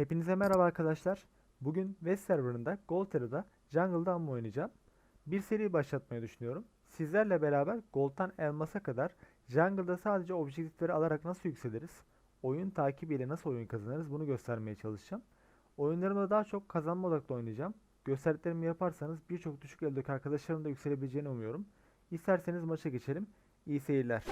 Hepinize merhaba arkadaşlar. Bugün West serverında Goltera'da Jungle'da Amma oynayacağım. Bir seri başlatmayı düşünüyorum. Sizlerle beraber Gold'dan Elmas'a kadar Jungle'da sadece objektifleri alarak nasıl yükseliriz, oyun takibiyle nasıl oyun kazanırız bunu göstermeye çalışacağım. Oyunlarımda daha çok kazanma odaklı oynayacağım. Gösterdiklerimi yaparsanız birçok düşük eldeki arkadaşlarım da yükselebileceğini umuyorum. İsterseniz maça geçelim. İyi seyirler.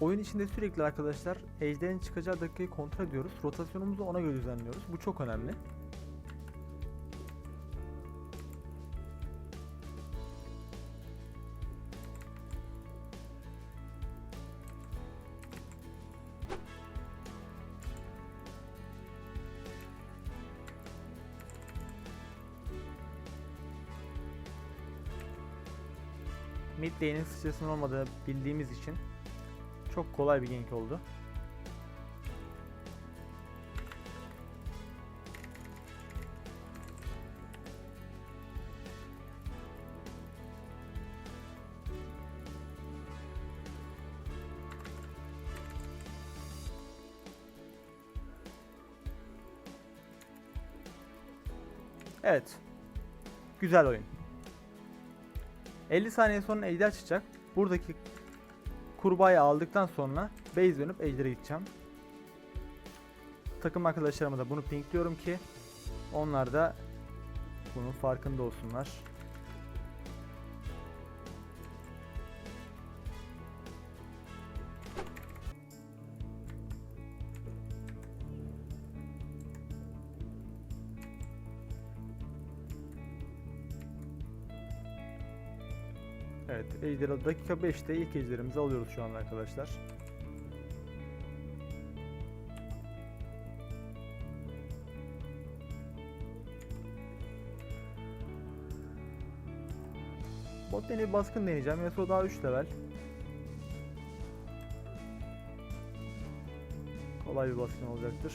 Oyun içinde sürekli arkadaşlar ejderin çıkacağı dakikayı kontrol ediyoruz. Rotasyonumuzu ona göre düzenliyoruz. Bu çok önemli. Mid lane'in sıçrasının olmadığını bildiğimiz için çok kolay bir gank oldu. Evet. Güzel oyun. 50 saniye sonra ejder çıkacak. Buradaki kurbağayı aldıktan sonra base dönüp ejder'e gideceğim. Takım arkadaşlarıma da bunu pinkliyorum ki onlar da bunun farkında olsunlar. Evet, ejder dakika 5'te ilk ejderimizi alıyoruz şu anda arkadaşlar. Bot bir baskın deneyeceğim. Yasuo daha 3 level. Kolay bir baskın olacaktır.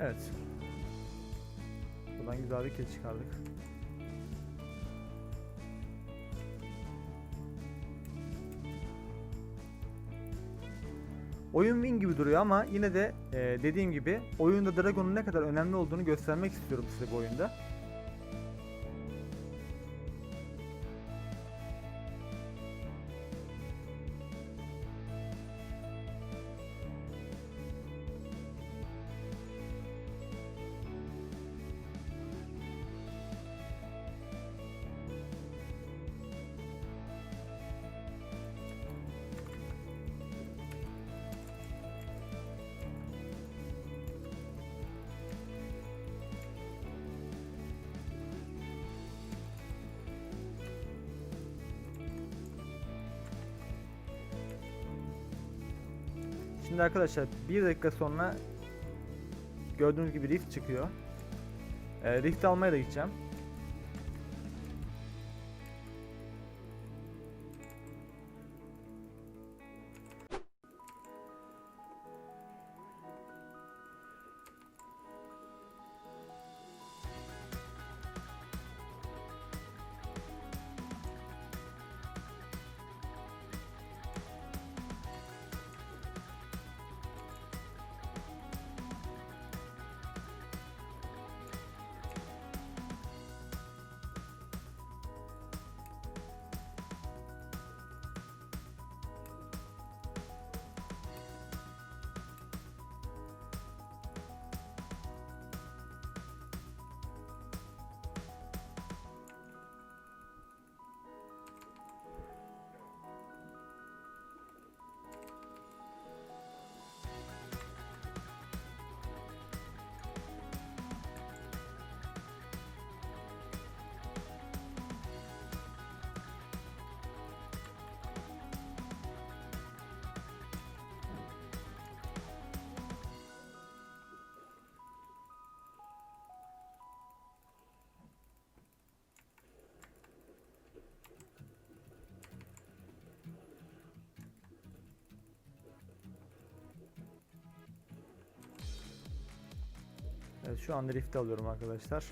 Evet. Buradan güzel bir kill çıkardık. Oyun win gibi duruyor ama yine de e, dediğim gibi oyunda Dragon'un ne kadar önemli olduğunu göstermek istiyorum size bu oyunda. Şimdi arkadaşlar bir dakika sonra gördüğünüz gibi rift çıkıyor. E, rift almaya da gideceğim. Evet şu anda rift alıyorum arkadaşlar.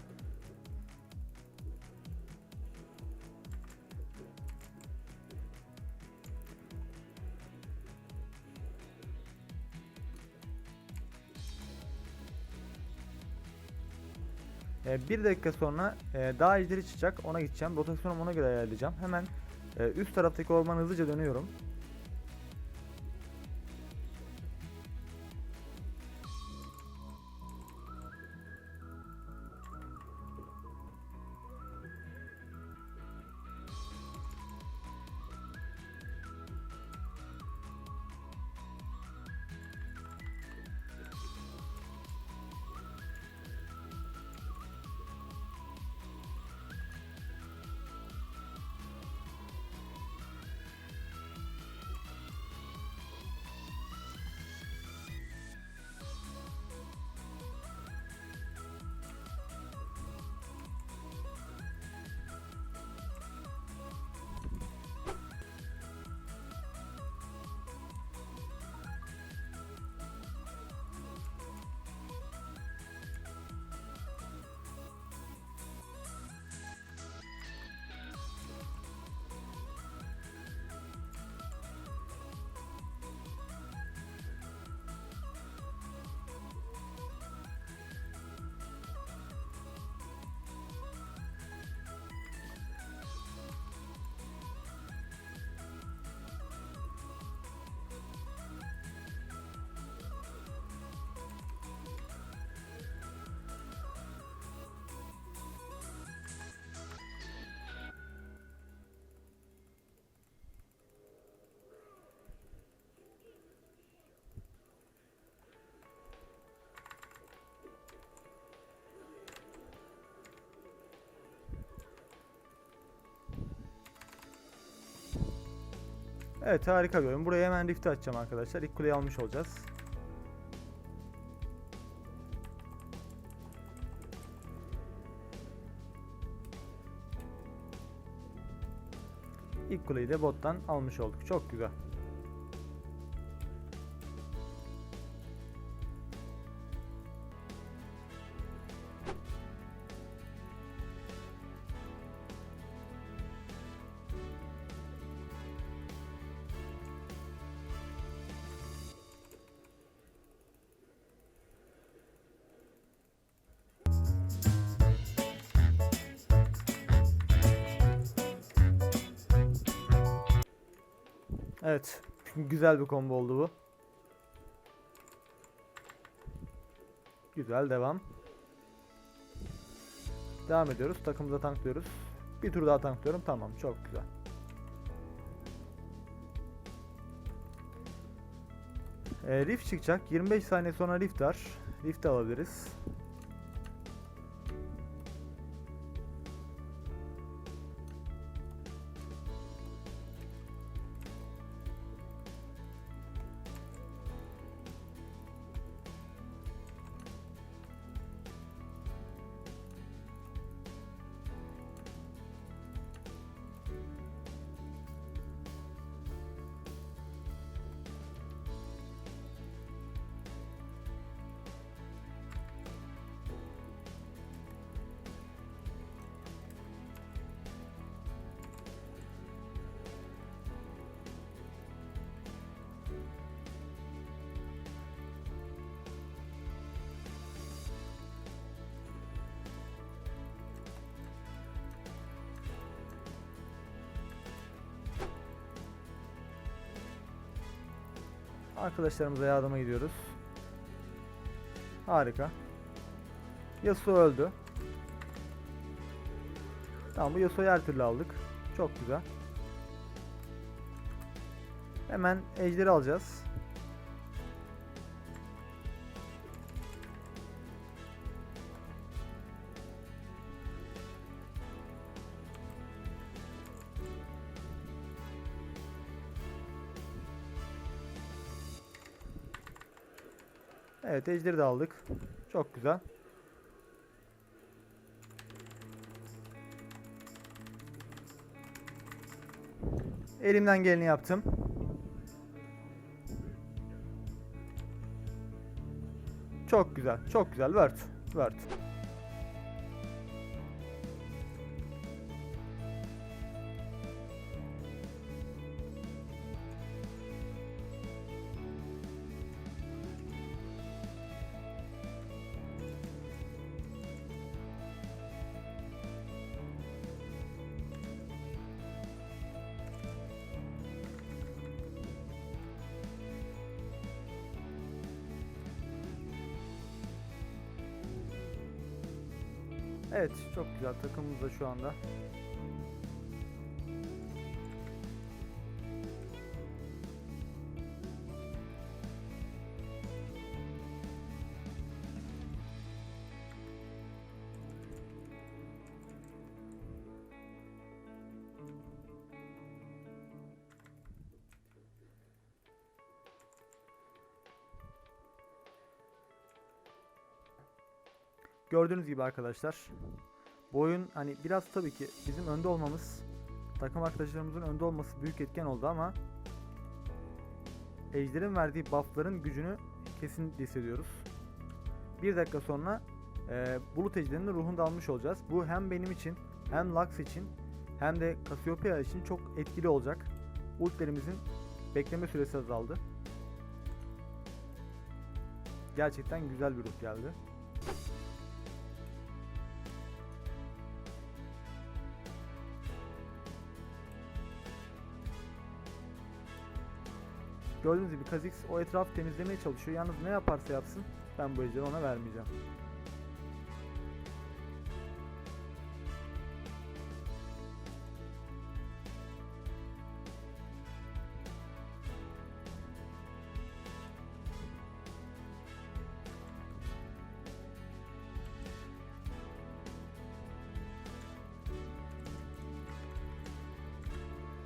Ee, bir dakika sonra e, daha ejderi çıkacak. Ona gideceğim. Rotasyonumu ona göre ayarlayacağım. Hemen e, üst taraftaki ormana hızlıca dönüyorum. Evet harika bir oyun. Buraya hemen rift'i açacağım arkadaşlar. İlk kuleyi almış olacağız. İlk kuleyi de bottan almış olduk. Çok güzel. Evet. Güzel bir combo oldu bu. Güzel devam. Devam ediyoruz. Takımıza tanklıyoruz. Bir tur daha tanklıyorum. Tamam çok güzel. Ee, rift çıkacak. 25 saniye sonra rift var. Rift alabiliriz. Arkadaşlarımıza yardıma gidiyoruz. Harika. Yasuo öldü. Tamam bu Yasuo'yu her türlü aldık. Çok güzel. Hemen ejderi alacağız. Evet ejderi de aldık. Çok güzel. Elimden geleni yaptım. Çok güzel. Çok güzel. Word. Word. Evet çok güzel takımımız da şu anda. Gördüğünüz gibi arkadaşlar bu oyun hani biraz tabii ki bizim önde olmamız takım arkadaşlarımızın önde olması büyük etken oldu ama Ejder'in verdiği buffların gücünü kesinlikle hissediyoruz. Bir dakika sonra e, Bulut Ejder'in ruhunu da almış olacağız. Bu hem benim için hem Lux için hem de Cassiopeia için çok etkili olacak. Ultlerimizin bekleme süresi azaldı. Gerçekten güzel bir ruh geldi. Gördüğünüz gibi Kha'Zix o etrafı temizlemeye çalışıyor. Yalnız ne yaparsa yapsın ben bu ejderi ona vermeyeceğim.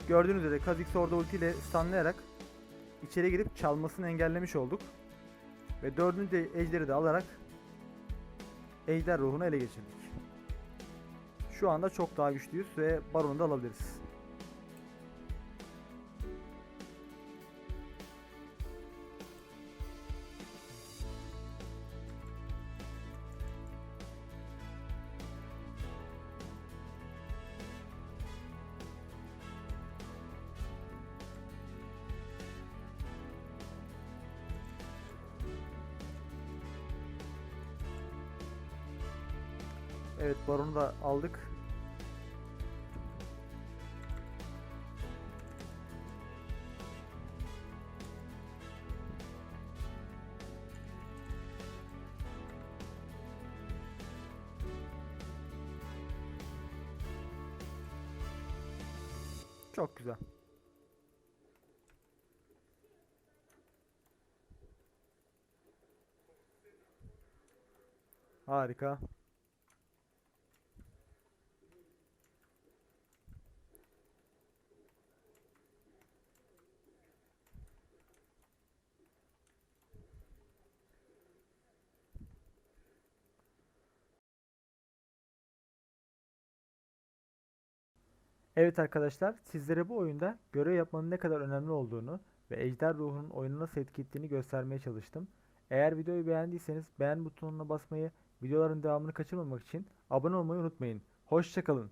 Gördüğünüz üzere Kha'Zix orada ultiyle stunlayarak içeri girip çalmasını engellemiş olduk. Ve dördüncü ejderi de alarak ejder ruhunu ele geçirdik. Şu anda çok daha güçlüyüz ve baronu da alabiliriz. Evet baronu da aldık. Çok güzel. Harika. Evet arkadaşlar, sizlere bu oyunda görev yapmanın ne kadar önemli olduğunu ve Ejder Ruhu'nun oyunu nasıl etki ettiğini göstermeye çalıştım. Eğer videoyu beğendiyseniz beğen butonuna basmayı, videoların devamını kaçırmamak için abone olmayı unutmayın. Hoşçakalın.